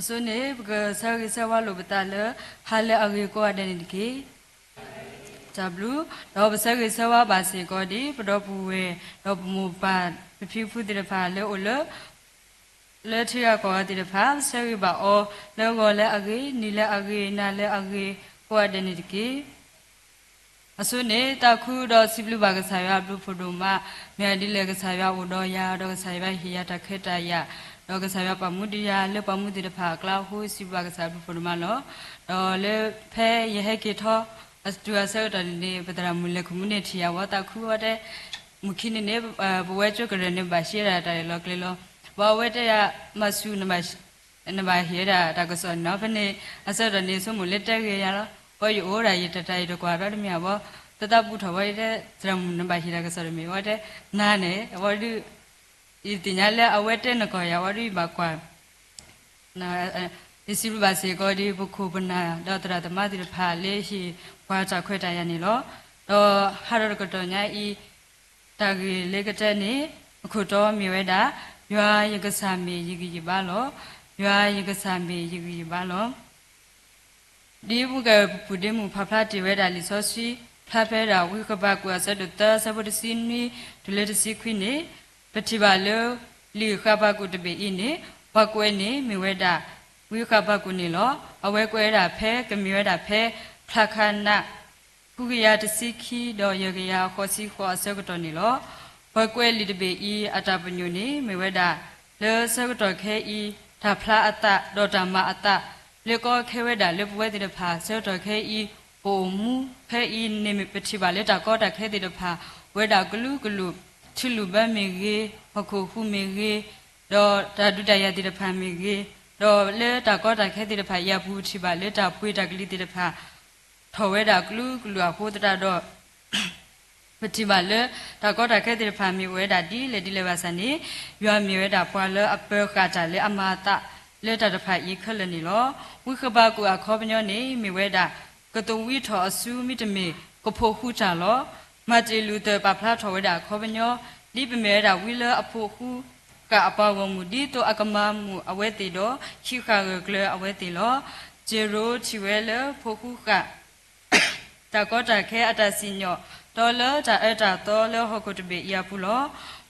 အစွနေပကဆာရီဆဝါလိုပတလဟာလေအရီကိုအဒနေတကေဂျဘလူတော့ပစရီဆဝါပါစီကိုဒီပတော့ပူဝဲတော့ပမူပါပဖြူဖူတိဖာလေအိုလလဲထရကောတိဖာဆရီပါအောလဲကောလဲအရီနီလဲအရီနာလဲအရီကိုအဒနေတကေအစွနေတခုတော့စီပလူပါကဆာရဘလူဖိုတိုမမြန်ဒီလေကဆာရဝတော့ရာတော့ဆာရဟီယာတခေတရ တော့ကဆာရပမှုတရားလေပမှုတိတဖာကလာဟူစီပါကဆာဘလူဖိုတိုမလောတော့လေဖဲယဟကေထောအစတူအဆောတနေပဒရမူလေခုမနေထီယဝတခုဝတဲ့မခိနေနေဘဝဲကျကရနေပါရှိရတာလောကလေလောဘဝဲတရမဆူနမနမဟေရာတကဆောနော်ဖနေအဆောတနေဆုမလက်တက်ရရလောဘောယိုရာယတတိုင်တကွာတော့မြဘောတတပုထဝရတဲ့ဇရမနမဟေရာကဆောရမေဝတဲ့နာနေဝဒု ဤတင်ညာလဲအဝဲတဲ့နကောရဝဒုဘကွာနာဒီစီရပါစေကိုဒီဘုခုပနာဒေါတရသမတိဖာလေးရှိဘွားချခွဲတရနေလောတော့ဟာရကတော်ညာဤတာဂီလေကတဲ့နေအခုတော့မြေဝဲတာရွာယကဆာမေယကြီးပါလောရွာယကဆာမေယကြီးပါလောဒီဘုကပုဒိမှုဖဖလာတိဝဲတာလီဆောစီဖဖဲတာဝိက ပကွာဆဒတဆဘဒစီနီဒလေတစီခွိနေပတိပါလောလီခဘကုတပေဤနေဘကွဲနေမြေဝဲတာဝိကပကုနေလောအဝဲကွဲတာဖဲကမြေဝဲတာဖဲဖခနာကုကရတစီခီတော့ယကရခောစီခောဆောကတော်နေလောဘကွဲလီတပေဤအတပညုနေမြေဝဲတာလေဆောကတော်ခဲဤဒါဖလာအတဒေါ်တမအတလေကောခဲဝဲတာလေပွဲတိတဖာဆောတော်ခဲဤပိုမူဖဲဤနေမပတိပါလေတာကောတာခဲတိတဖာဝဲတာဂလူဂလူ ချလူဘမေရေဟခုခုမေရေတော့ဓာတုတရတိတဖာမေရေတော့လေတာကောတာခဲတိတဖာရဘူးတိပါလေတာပွေတာဂလိတိတဖာထော်ဝဲတာဂလူဂလူအဖို့တတာတော့ပတိပါလေတာကောတာခဲတိတဖာမေဝဲတာဒီလေဒီလေပါစနေရွာမေဝဲတာပွာလေအပေခါတာလေအမာတာလေတာတဖာဤခလနေလောဝိခဘကူအခောပညောနေမေဝဲတာကတုံဝိထောအဆူမိတမေကဖို့ခုချလော မတ်တီလူတပဖလာထောဝဲတာခောပညောဒီပမဲတာဝီလအဖို့ခုကအပဝမှုဒီတောအကမမှုအဝဲတီတော့ခိခါရကလအဝဲတီလောဂျေရိုချီဝဲလဖို့ခုကတကောတခဲအတစီညောတော်လတာအတာတော်လဟကုတဘေရပူလော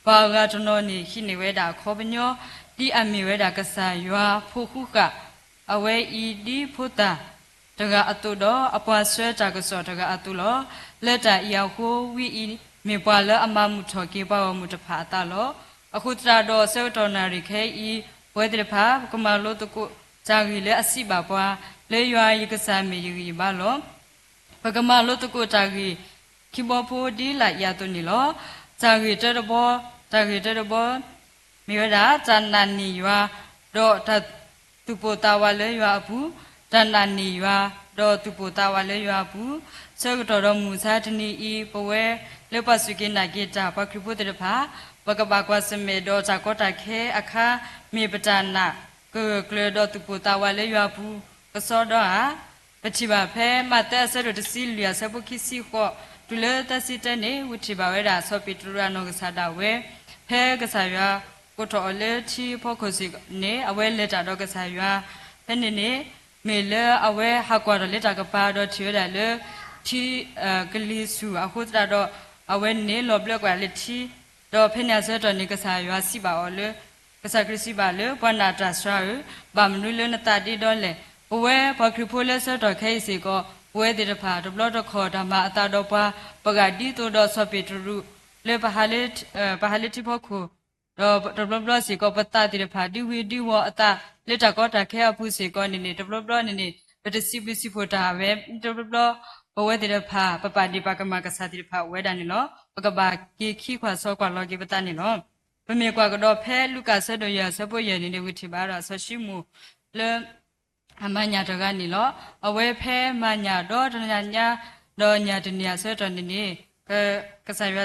ဘာဂတနောနေခိနေဝဲတာခောပညောဒီအမီဝဲတာကဆာယွာဖို့ခုကအဝဲဤဒီဖုတာတကအတုတော့အပွားဆွဲတာကစောတကအတုလော လက်တာအယောဟိုဝီဤမေပွာလအမမှုထော်ကေပါဝမှုတဖာတလောအခုတရာတော့စေတော်နာရိခဲဤဘွဲတဖာကမလို့တကုဇာကြီးလေအစီပါပွားလေရွာယကဆာမေယူပါလောပကမလို့တကုဇာကြီးခိဘောဖိုဒီလာရတုန်နီလောဇာကြီးတရဘောဇာကြီးတရဘောမြေရတာဇန္နာနီရွာတော့တသူပိုတာဝလဲရွာဘူးတန္တနီရွာ တော့သူပိုတာဝလဲရွာဘူးစေကတော်တော်မူသာတနီဤပဝဲလက်ပစုကိနာကိတာပကရိပုတရဖာပကပကွာစမေတော့ဇာကောတခဲအခါမေပတနာကကလတော့သူပိုတာဝလဲရွာဘူးကစောတော့ဟာပတိပါဖဲမတဲဆရတစီလျာစပုခိစီခောတူလတစီတနေဝတိပါဝဲတာဆောပိတရနောကစားတာဝဲဖဲကစားရွာကိုတော်လေချီဖို့ခစီနေအဝဲလက်တာတော့ကစားရွာဖဲနေနေ မေလအဝဲဟာကွာလက်တာကပါတော့ချီရလေချီကလီဆူအခုတတော့အဝဲနေလောဘလက်ကွာလက်ချီတော့ဖဲနေဆဲတော့နေကစားရွာစီပါအော်လေကစားကရစီပါလေဘဝနာတဆရာဘာမနုလနတတိတော့လေဘဝဘခရဖိုလဲဆတော့ခဲစီကောဝဲတဲ့ဖာဒဘလတော့ခေါ်ဓမ္မအတာတော့ပါပဂတိတိုတော့ဆော့ပီတရုလေပဟာလက်ပဟာလက်တိဖို့ခု တော့ဒဘလဘလစီကောပတတိဖာဒီဝီဒီဝအတာလက်တကောတာခဲအဖုစီကောနေနေဒဘလဘလနေနေပတစီပစီဖို့တာပဲဒဘလဘလဘဝတဲ့ဖာပပတိပကမကစားတိဖာဝဲတယ်နော်ပကဘာကေခိခွာဆောကွာလောကေပတနေနော်ပမေကွာကတော့ဖဲလူကဆက်တော်ရဆက်ဖို့ရနေနေဝိထိပါတော့ဆက်ရှိမှုလဲအမညာတကနေလောအဝဲဖဲမညာတော့တညာညာတော့ညာတညာဆက်တော်နေနေကကဆာရ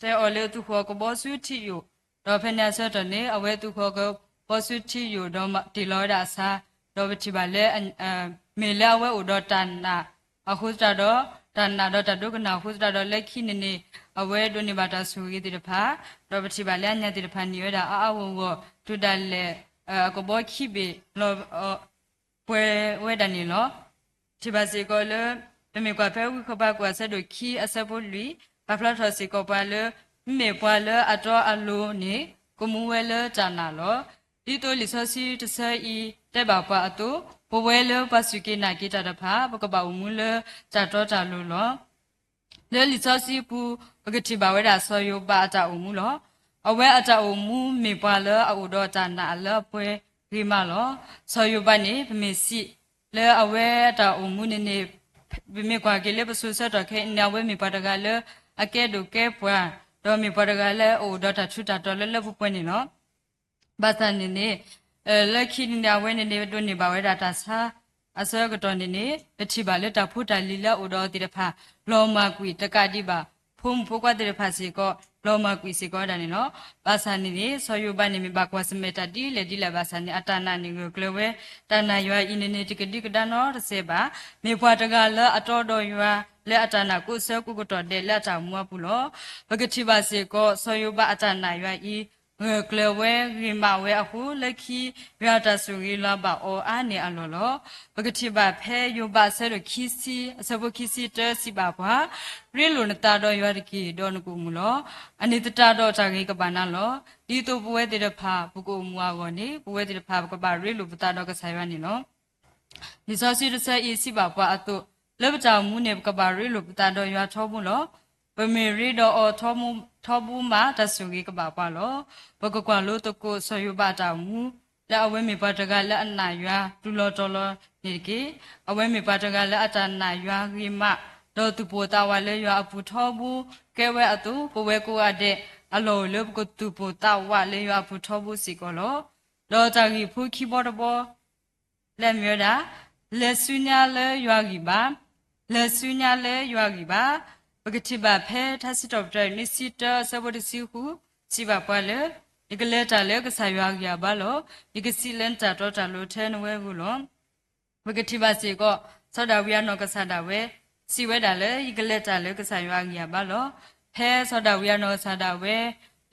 ဆဲအော်လေသူခေါ်ကဘောစုတီယို တော့ဖဲညာဆက်တော်နေအဝဲသူခေါ်ကဘောစုတီယိုတော့ဒီလောဒါစာတော့ဝတိပါလေအမေလာဝဲဥတော့တန်နာအခုတတော့တန်နာတော့တတုကနာခုတတော့လက်ခိနေနေအဝဲဒုန်နေပါတာဆူကြီးတိတဖာတော့ဝတိပါလေညာတိတဖာနေရတာအာအဝဝတူတလေအကဘောခိဘေလောပွဲဝဲတန်နီလောဒီပါစီကောလပမေကွာဖဲဝခဘကွာဆက်တို့ခီအဆက်ဖို့လူဘဖလာထစီကောပါလ မေပွာလအတော်အလိုနေကိုမူဝဲလဂျာနာလောဒီတိုလီဆောစီတဆာဤတဲ့ပါပါအတူဘဝဲလပစုကေနာကေတာတဖာဘကပဝမူလဂျာတော်တာလို့လောလဲလီဆောစီပူဘကတိပါဝဲတာဆောယောပါတာအမှုလောအဝဲအတာအမှုမေပွာလအူတော်တာနာလပွဲဒီမလောဆောယောပါနေပမေစီလဲအဝဲတာအမှုနေနေဘမေကွာကေလေပစုဆက်တော့ခဲနဝဲမေပါတကလဲအကဲဒုကဲပွာ တော့မေပါတကလဲအိုဒေါတာထုတာတော်လဲလဲပွပွနေနော်ဘာသာနေနေအဲလက်ခိနေဝဲနေနေတို့နေပါဝဲတာတာစာအစောကတော်နေနေတတိပါလက်တာဖုတာလီလာအိုတော်တိတဖာလောမကွီတကတိပါဖုံဖုကွာတိတဖာစီကော လောမကွီစီကောတာနေနော်ဘာသာနေနေဆောယုပနေမိဘကွာစမေတာတိလေတိလေဘာသာနေအတနာနေကိုကလဝဲတနာရွာအင်းနေတကတိကဒနော်တစေပါမေဖွာတကလအတော်တော်ရွာလက်အတနာကိုဆဲကုကတော်တဲ့လက်တာမွားဘူးလောဘဂတိပါစေကောဆောယုပအတနာရွာဤ ငယ်ကလဝဲရီမဝဲအခုလက်ခီရတာဆူရီလာပါအောအာနေအလောလောပကတိပါဖဲယုပါဆဲရခီစီအစဘခီစီတဲစီပါကွာရီလိုနတာတော့ရွာတကီတော့နကူမူလောအနိတတာတော့တာကြီးကပါနာလောဒီတော့ဘဝဲတဲ့ဖာဘကူမူအာကောနေဘဝဲတဲ့ဖာကပါရီလိုပတာတော့ကဆိုင်ရနေလောဒီစောစီရဆဲအစီပါပွားအတုလက်ပကြောင်မူနေကပါရီလိုပတာတော့ရွာထောမှုလော ပမေရီတော့အော်ထောမှုထောဘူးမှာတဆူကြီးကပါပါလောဘကကွာလို့တကိုဆယူပါတာမူလက်အဝဲမေပါတကလက်အနာရွာဒူလောတော်လောနေကေအဝဲမေပါတကလက်အတနာရွာရီမတော့သူပိုတာဝလဲရွာအပူထောဘူးကဲဝဲအတူပဝဲကိုအတဲ့အလောလဘကသူပိုတာဝလဲရွာအပူထောဘူးစီကောလောလောတာကြီးဖူခီဘောတဘော လက်မြေတာလက်ဆုညာလဲရွာကြီးပါလက်ဆုညာလဲရွာကြီးပါ ပကတိပါဖဲထစစ်တော့တဲ့နိစီတဆဘဒစီဟုစီပါပါလေဒီကလေးတာလေကဆာရွာကြပါလို့ဒီကစီလန်တာတော့တာလို့ထဲနဝဲဘူးလို့ပကတိပါစီကသောတာဝိယနောကဆာတာဝဲစီဝဲတာလေဒီကလေးတာလေကဆာရွာကြပါလို့ဖဲသောတာဝိယနောဆာတာဝဲ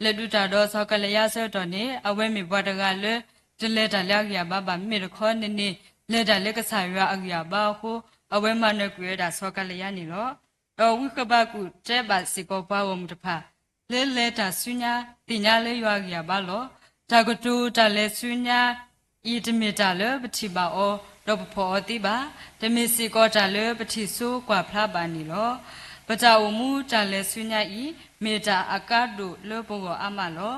လက်တူတာတော့သောကလျာဆောတော်နေအဝဲမိဘတကလေတလက်တာလျာကြပါပါမိရခေါနေနေလက်တာလေကဆာရွာအကြပါဟုအဝဲမနဲ့ကွေတာသောကလျာနေလို့ တော်ဝိကပကုတဲပါစီကောပါဝမတဖလဲလဲတာဆုညာတင်ညာလဲရွာကြပါလောတာကတူတာလဲဆုညာဤတမေတာလဲပတိပါအောတော့ဖောတိပါတမေစီကောတာလဲပတိဆိုးกว่าဖလားပါနီလောပကြဝမူတာလဲဆုညာဤမေတာအကတုလောဘောအမလော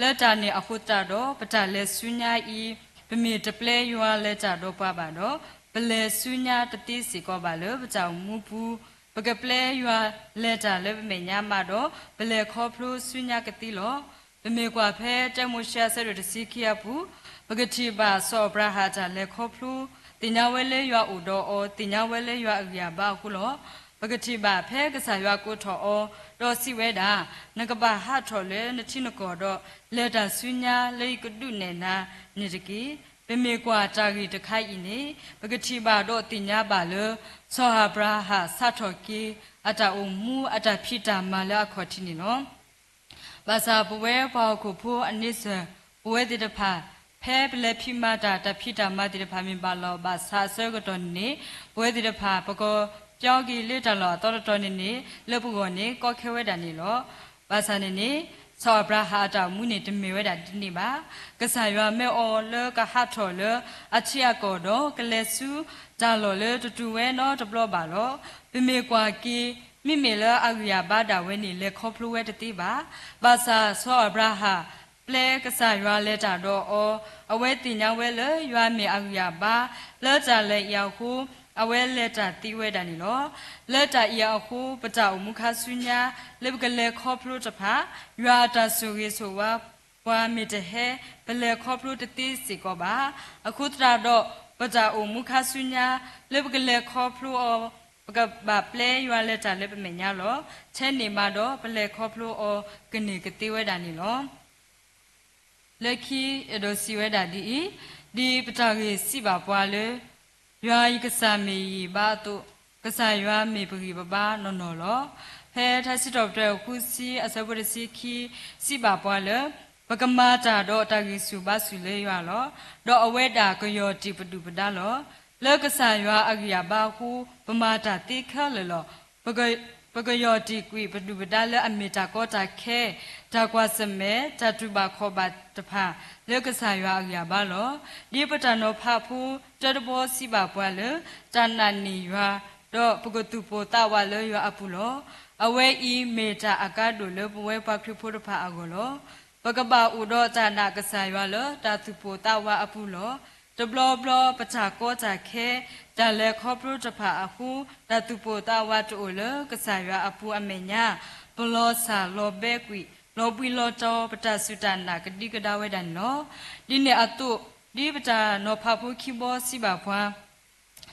လက်တာနေအခုတာတော့ပတာလဲဆုညာဤပမေတပလဲရွာလဲကြတော့ပါပါတော့ပလဲဆုညာတတိစီကောပါလောပကြဝမူဘူး ပကပလဲရွာလက်တာလည်းပမေညာမတော့ဘလေခေါဖလို့ဆွညာကတိလောပမေကွာဖဲတမရှာဆရတစီခိယဘူးပကတိပါစောဘရဟာတာလည်းခေါဖလို့တင်ညာဝဲလဲရွာဥတော်အောတင်ညာဝဲလဲရွာအရာပါခုလောပကတိပါဖဲကစားရွာကိုထော်အောတော့စီဝဲတာငကပါဟာထော်လဲနတိနကောတော့လက်တာဆွညာလေကတုနေနာနေတကီ ပမေကွာတာဂီတခိုက်ဤနေပကတိပါတော့တင်ညာပါလေသောဟာဘရာဟာသတ်တော်ကီအတအုံမူအတဖိတာမလာခေါ်တိနေနော်ဘာသာဘဝဲပေါခုဖို့အနစ်စဘဝဲတိတဖာဖဲပလက်ဖိမတာတဖိတာမတိတဖာမြင်ပါလောဘာသာဆောကတော်နေဘဝဲတိတဖာပကောကြောက်ကီလေးတလောတော်တော်နေနေလက်ပုကောနေကောခဲဝဲတာနေလောဘာသာနေနေ ဆောဘရာဟာတာမူနေတမေဝဲတာဒီနေပါကဆာရွာမဲအော်လကဟာထော်လအချီယကောတော့ကလက်စုဒါလောလေတူတူဝဲနော်တဘလပါလောပမေကွာကီမိမေလအဂယာဘာဒါဝဲနေလေခေါဖလူဝဲတတိပါဘာသာဆောအဘရာဟာပလဲကဆာရွာလဲတာတော့အောအဝဲတင်ညာဝဲလေရွာမေအဂယာဘာလဲကြလဲရောက်ခု အဝဲလက်တာတီဝဲတာနီလောလက်တာအရာခုပတအမုခဆုညာလေပကလေခေါဖလို့တဖာရွာတာဆူရေဆိုဝါပွားမီတဟဲပလေခေါဖလို့တတိစီကောပါအခုတရာတော့ပတအမုခဆုညာလေပကလေခေါဖလို့အောပကဘာပလေရွာလက်တာလေပမညာလောချဲနေမှာတော့ပလေခေါဖလို့အောကနေကတိဝဲတာနီလောလက်ခီအဒိုစီဝဲတာဒီဒီပတကြီးစီပါပွားလေ ရွာဤကဆာမေဤဘာတုကဆာရွာမေပဂီပပနော်နော်လောဖဲထစစ်တော်တဲ့ခုစီအစဝရစီခီစီပါပွားလပပကမာတာတော့တာဂီစုပါစုလေရွာလောတော့အဝဲတာကယောတိပတုပဒါလောလောကဆာရွာအဂိယဘာဟုပမာတာတိခလလောပက ပကယောတိကွေပတုပဒါလအမေတာကောတာခဲတာကွာစမဲတတုပါခောပါတဖာလောကဆာရွာအဂိယဘာလောဒီပတနောဖဖူတတဘောစီပါပွားလေတဏနီရွာတော့ပကတုပိုတာဝလေရွာအပုလောအဝဲဤမေတာအကတုလေပဝဲပခရဖို့တဖာအကောလောပကပဥဒောဇာနာကဆာရွာလတာသူပိုတဝအပုလော တဘလဘလပချာကောချာခဲတလဲခေါပရုတဖာအခုတသူပိုတဝတိုလကဆာရွာအပုအမေညာဘလောစာလောဘဲကွီလောပွီလောတောပတဆုတနာကတိကဒဝဲဒန်နောဒီနေအတုဒီပတာနောဖဖုခိဘောစီပါဖွာ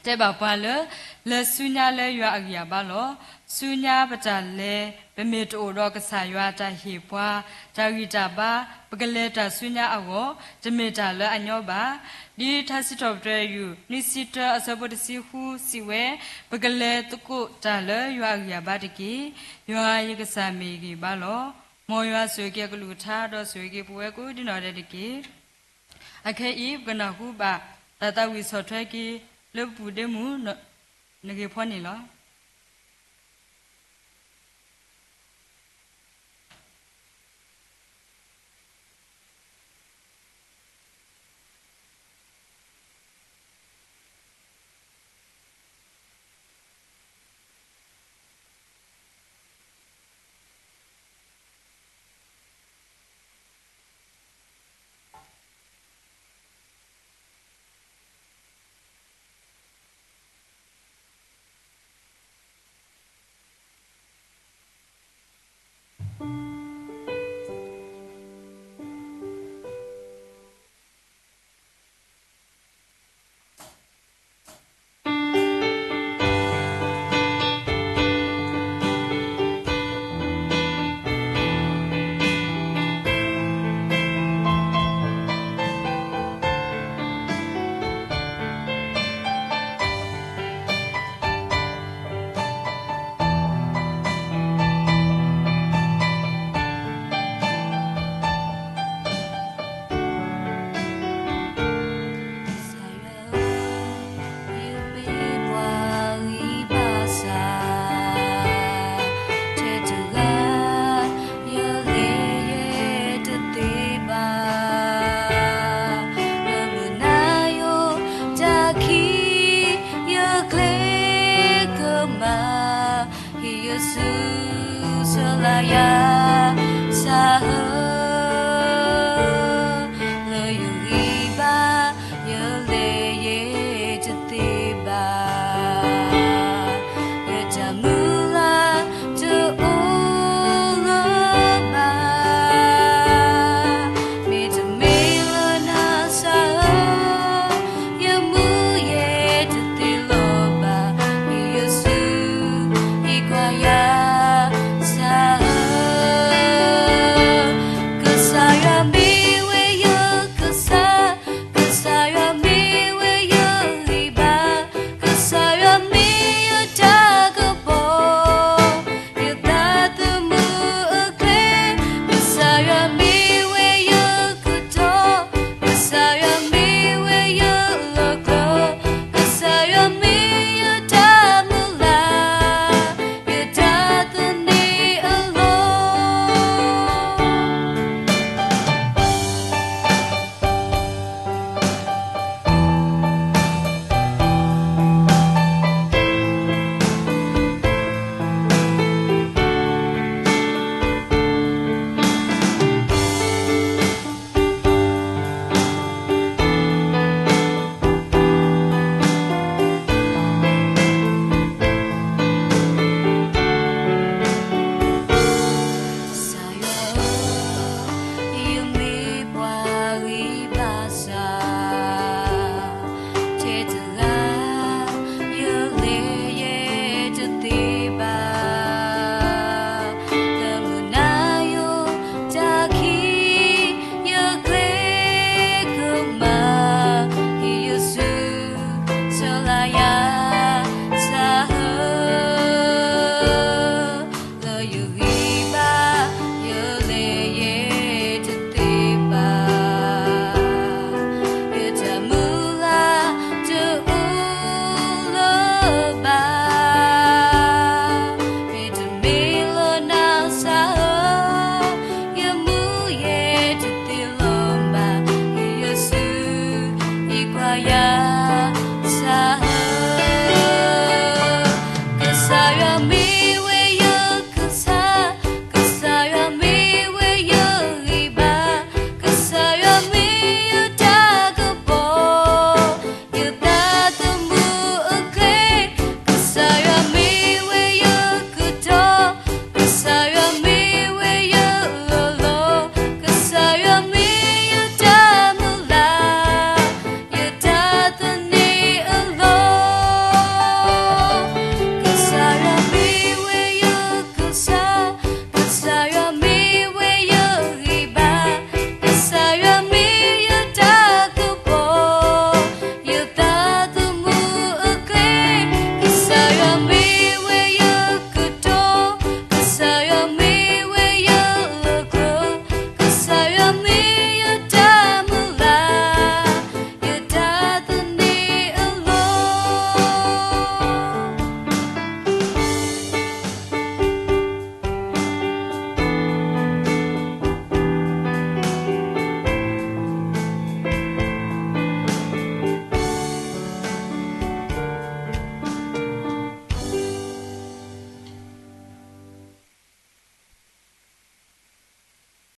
တဲ့ပါပါလလဆုညာလဲရွာအကြီးပါလော ဆုညာပကြလဲဗမေတိုတော့ကဆာရွာတဟေပွားတာဂီတာပါပကလေတာဆုညာအဝဓမေတာလဲအညောပါဒီသစတော်တဲ့ယူနိစီတအစပတစီဟုစီဝဲပကလေတကုတာလဲရွာအကြီးပါတကီရွာရကဆာမီကြီးပါလောမောရွာဆွေကကလူထားတော့ဆွေကပွဲကိုဒီနော်တဲ့တကီအခဲဤကနဟုပါတတဝီဆောထွဲကီလပူဒမှုနဂေဖွနေလော